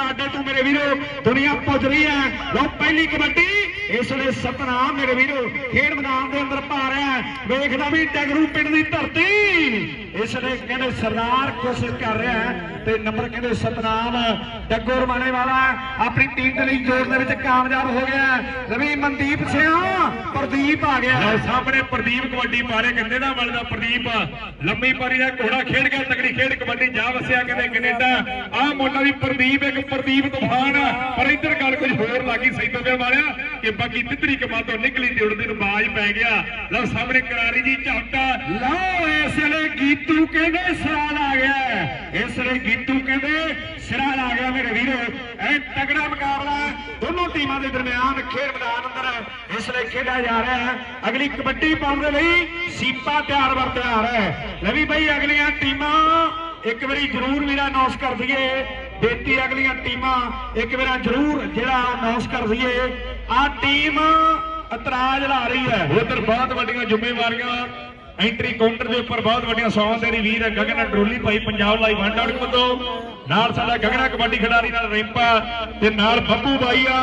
ਬਰਾਡੇ ਤੋਂ ਮੇਰੇ ਵੀਰੋ, ਦੁਨੀਆ ਪੁੱਜ ਰਹੀ ਹੈ। ਲੋ ਪਹਿਲੀ ਕਬੱਡੀ। ਇਸ ਵੇਲੇ ਸਤਨਾਮ ਮੇਰੇ ਵੀਰੋ, ਖੇਡ ਮੈਦਾਨ ਦੇ ਅੰਦਰ ਪਾ ਹੈ। ਵੇਖਦਾ ਵੀ ਟਗਰੂ ਪਿੰਡ ਦੀ ਧਰਤੀ। ਇਸ ਲਈ ਕਹਿੰਦੇ ਸਰਦਾਰ ਕੋਸ਼ਿਸ਼ ਕਰ ਰਿਹਾ ਹੈ ਤੇ ਨੰਬਰ ਕਹਿੰਦੇ ਸਤਨਾਮ ਡੱਗੋ ਰਮਾਣੇ ਵਾਲਾ ਆਪਣੀ ਟੀਮ ਦੇ ਲਈ ਜੋੜਨ ਦੇ ਵਿੱਚ ਕਾਮਯਾਬ ਹੋ ਗਿਆ ਰਵੀ ਮਨਦੀਪ ਸਿੰਘ ਪ੍ਰਦੀਪ ਆ ਗਿਆ। ਲਓ ਸਾਹਮਣੇ ਪ੍ਰਦੀਪ ਕਬੱਡੀ ਪਾਰੇ ਕਹਿੰਦੇ ਦਾ ਮਲ ਦਾ ਪ੍ਰਦੀਪ। ਲੰਮੀ ਪਾਰੀ ਦਾ ਘੋੜਾ ਖੇਡ ਗਿਆ ਤਕੜੀ ਖੇਡ ਕਬੱਡੀ ਜਾ ਵਸਿਆ ਕਹਿੰਦੇ ਕੈਨੇਡਾ। ਆਹ ਮੁੰਡਾ ਵੀ ਪ੍ਰਦੀਪ ਇੱਕ ਪ੍ਰਦੀਪ ਤੂਫਾਨ ਆ, ਪਰ ਇੱਧਰ ਗੱਲ ਕੁਝ ਹੋਰ ਲੱਗੀ ਸੈਦੋ ਦੇ ਵਾਲਿਆ ਕਿ ਬਾਕੀ ਤਿੱਤਰੀ ਕਮਾਂ ਤੋਂ ਨਿਕਲੀ ਤੇ ਉੜਦੇ ਨੂੰ ਬਾਜ ਪੈ ਗਿਆ। ਲਓ ਸਾਹਮਣੇ ਕਰਾਰੀ ਜੀ ਝਾਟਾ ਲਓ ਇਸ ਵੇਲੇ ਗੀਤੂ ਕਹਿੰਦੇ, ਸਿਰਾਲ ਆ ਗਿਆ। ਇਸ ਵੇਲੇ ਗੀਤੂ ਕਹਿੰਦੇ, ਸਿਰਾਲ ਆ ਗਿਆ ਮੇਰੇ ਵੀਰੋ। ਐ ਤਗੜਾ ਮੁਕਾਬਲਾ ਦੋਨੋਂ ਟੀਮਾਂ ਦੇ ਦਰਮਿਆਨ ਖੇਡ ਮੈਦਾਨ ਅੰਦਰ ਇਸ ਵੇਲੇ ਖੇਡਿਆ ਜਾ ਰਿਹਾ ਹੈ। ਅਗਲੀ ਕਬੱਡੀ ਪਾਉਣ ਦੇ ਲਈ ਸੀਪਾ ਤਿਆਰ ਵਰ ਤਿਆਰ ਹੈ। ਲਵੀ ਭਾਈ ਅਗਲੀਆਂ ਟੀਮਾਂ ਇੱਕ ਵਾਰੀ ਜ਼ਰੂਰ ਵੀਰਾ ਅਨਾਉਂਸ ਕਰ ਦਈਏ। ਬੇਤੀ ਅਗਲੀਆਂ ਟੀਮਾਂ ਇੱਕ ਵਾਰ ਜ਼ਰੂਰ ਜਿਹੜਾ ਅਨਾਉਂਸ ਕਰ ਦਈਏ। ਆ ਟੀਮ ਇਤਰਾਜ਼ ਲਾ ਰਹੀ ਹੈ। ਉਧਰ ਬਹੁਤ ਵੱਡੀਆਂ ਜ਼ਿੰਮੇਵਾਰੀਆਂ ਐਂਟਰੀ ਕਾਊਂਟਰ ਦੇ ਉੱਪਰ ਬਹੁਤ ਵੱਡੀਆਂ ਸੌਂ ਤੇਰੀ ਵੀਰ ਗਗਨ ਡਰੋਲੀ ਭਾਈ ਪੰਜਾਬ ਲਾਈਵ ਵਨ ਡਾਊਟ ਤੋਂ। ਨਾਲ ਸਾਡਾ ਗਗਨਾ ਕਬੱਡੀ ਖਿਡਾਰੀ ਨਾਲ ਰਿੰਪਾ ਤੇ ਨਾਲ ਬੱਬੂ ਬਾਈ ਆ।